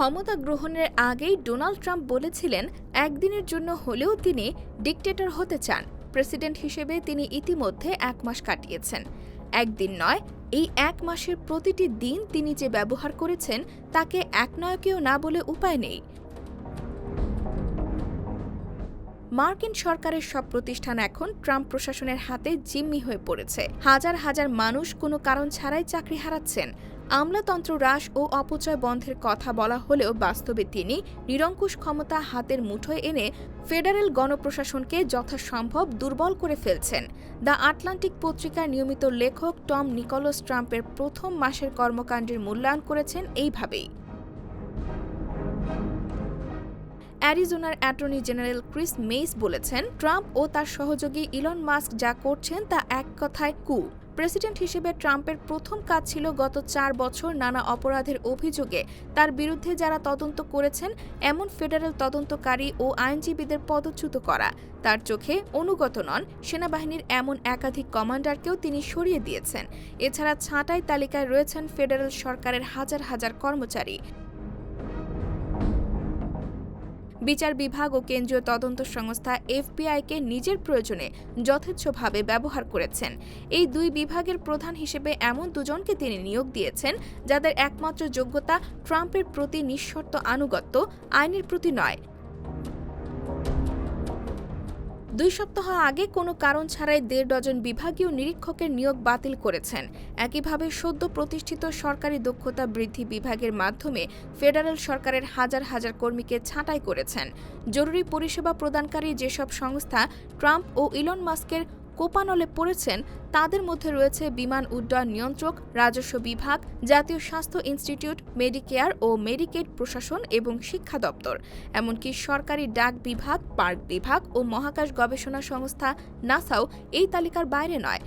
ক্ষমতা গ্রহণের আগেই ডোনাল্ড ট্রাম্প বলেছিলেন, একদিনের জন্য হলেও তিনি ডিকটেটর হতে চান। প্রেসিডেন্ট হিসেবে তিনি ইতিমধ্যে এক মাস কাটিয়েছেন। একদিন নয়, এই এক মাসের প্রতিটি দিন তিনি যে ব্যবহার করেছেন, তাকে একনয়কেও না বলে উপায় নেই। মার্কিন সরকারের সব প্রতিষ্ঠান এখন ট্রাম্প প্রশাসনের হাতে জিম্মি হয়ে পড়েছে। হাজার হাজার মানুষ কোনো কারণ ছাড়াই চাকরি হারাচ্ছেন। আমলাতন্ত্র হ্রাস ও অপচয় বন্ধের কথা বলা হলেও বাস্তবে তিনি নিরঙ্কুশ ক্ষমতা হাতের মুঠোয় এনে ফেডারেল গণপ্রশাসনকে যথাসম্ভব দুর্বল করে ফেলছেন। দ্য আটলান্টিক পত্রিকার নিয়মিত লেখক টম নিকোলস ট্রাম্পের প্রথম মাসের কর্মকাণ্ডের মূল্যায়ন করেছেন এইভাবেই। অ্যারিজোনার অ্যাটর্নি জেনারেল ক্রিস মেইস বলেছেন, ট্রাম্প ও তার সহযোগী ইলন মাস্ক যা করছেন তা এক কথায় কু প্রেসিডেন্ট হিসেবে ট্রাম্পের প্রথম কাজ ছিল গত চার বছর নানা অপরাধের অভিযোগে। তার বিরুদ্ধে যারা তদন্ত করেছেন, এমন ফেডারেল তদন্তকারী ও আইনজীবীদের পদচ্যুত করা। তার চোখে অনুগত নন, সেনাবাহিনীর এমন একাধিক কমান্ডারকেও তিনি সরিয়ে দিয়েছেন। এছাড়া ছাঁটাই তালিকায় রয়েছেন ফেডারেল সরকারের হাজার হাজার কর্মচারী। বিচার বিভাগ ও কেন্দ্রীয় তদন্ত সংস্থা এফবিআইকে নিজের প্রয়োজনে যথেচ্ছভাবে ব্যবহার করেছেন। এই দুই বিভাগের প্রধান হিসেবে এমন দুজনকে তিনি নিয়োগ দিয়েছেন যাদের একমাত্র যোগ্যতা ট্রাম্পের প্রতি নিঃশর্ত আনুগত্য, আইনের প্রতি নয়। দুই সপ্তাহ আগে কোনো কারণ ছাড়াই দেড় ডজন বিভাগীয় নিরীক্ষকের নিয়োগ বাতিল করেছেন। একইভাবে সদ্য প্রতিষ্ঠিত সরকারি দক্ষতা বৃদ্ধি বিভাগের মাধ্যমে ফেডারেল সরকারের হাজার হাজার কর্মীকে ছাঁটাই করেছেন। জরুরি পরিষেবা প্রদানকারী যেসব সংস্থা ট্রাম্প ও ইলন মাস্কের কোপানলে পড়েছেন, তাদের মধ্যে রয়েছে বিমান উড্ডয়ন নিয়ন্ত্রক, রাজস্ব বিভাগ, জাতীয় স্বাস্থ্য ইনস্টিটিউট, মেডিকেয়ার ও মেডিকেড প্রশাসন এবং শিক্ষা দপ্তর। এমনকি সরকারি ডাক বিভাগ, পার্ক বিভাগ ও মহাকাশ গবেষণা সংস্থা নাসাও এই তালিকার বাইরে নয়।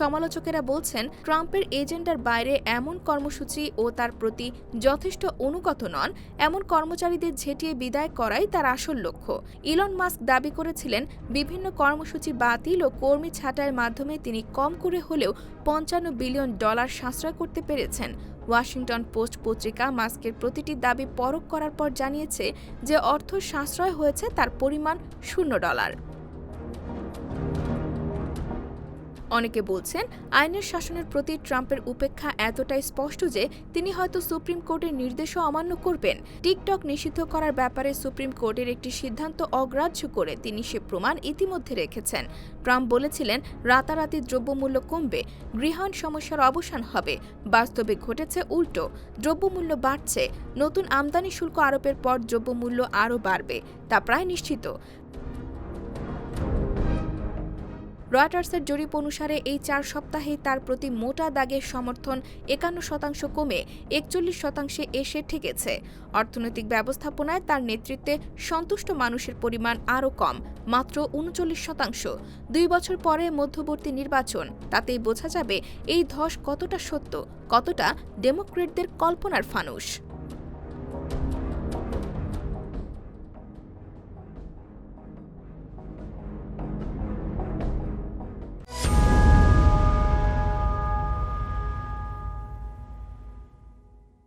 সমালোচকেরা বলছেন, ট্রাম্পের এজেন্ডার বাইরে এমন কর্মসূচি ও তার প্রতি যথেষ্ট অনুগত নন, এমন কর্মচারীদের ঝেঁটিয়ে বিদায় করাই তার আসল লক্ষ্য। ইলন মাস্ক দাবি করেছিলেন, বিভিন্ন কর্মসূচি বাতিল ও কর্মী ছাঁটাইয়ের মাধ্যমে তিনি কম করে হলেও পঞ্চান্ন বিলিয়ন ডলার সাশ্রয় করতে পেরেছেন। ওয়াশিংটন পোস্ট পত্রিকা মাস্কের প্রতিটি দাবি পরখ করার পর জানিয়েছে যে অর্থ সাশ্রয় হয়েছে তার পরিমাণ শূন্য ডলার। অনেকে বলছেন, আইনের শাসনের প্রতি ট্রাম্পের উপেক্ষা এতটাই স্পষ্ট যে তিনি হয়তো সুপ্রিম কোর্টের নির্দেশও অমান্য করবেন। টিকটক নিষিদ্ধ করার ব্যাপারে সুপ্রিম কোর্টের একটি সিদ্ধান্ত অগ্রাহ্য করে তিনি সে প্রমাণ ইতিমধ্যে রেখেছেন। ট্রাম্প বলেছিলেন, রাতারাতি দ্রব্যমূল্য কমবে গৃহায়ণ সমস্যার অবসান হবে, বাস্তবে ঘটেছে উল্টো, দ্রব্যমূল্য বাড়ছে, নতুন আমদানি শুল্ক আরোপের পর দ্রব্যমূল্য আরও বাড়বে, তা প্রায় নিশ্চিত। রয়টার্সের জরিপ অনুসারে এই চার সপ্তাহে তার প্রতি মোটা দাগের সমর্থন একান্ন শতাংশ কমে একচল্লিশ শতাংশে এসে ঠেকেছে। অর্থনৈতিক ব্যবস্থাপনায় তার নেতৃত্বে সন্তুষ্ট মানুষের পরিমাণ আরও কম, মাত্র উনচল্লিশ শতাংশ। দুই বছর পরে মধ্যবর্তী নির্বাচন, তাতেই বোঝা যাবে এই ধস কতটা সত্য, কতটা ডেমোক্রেটদের কল্পনার ফানুষ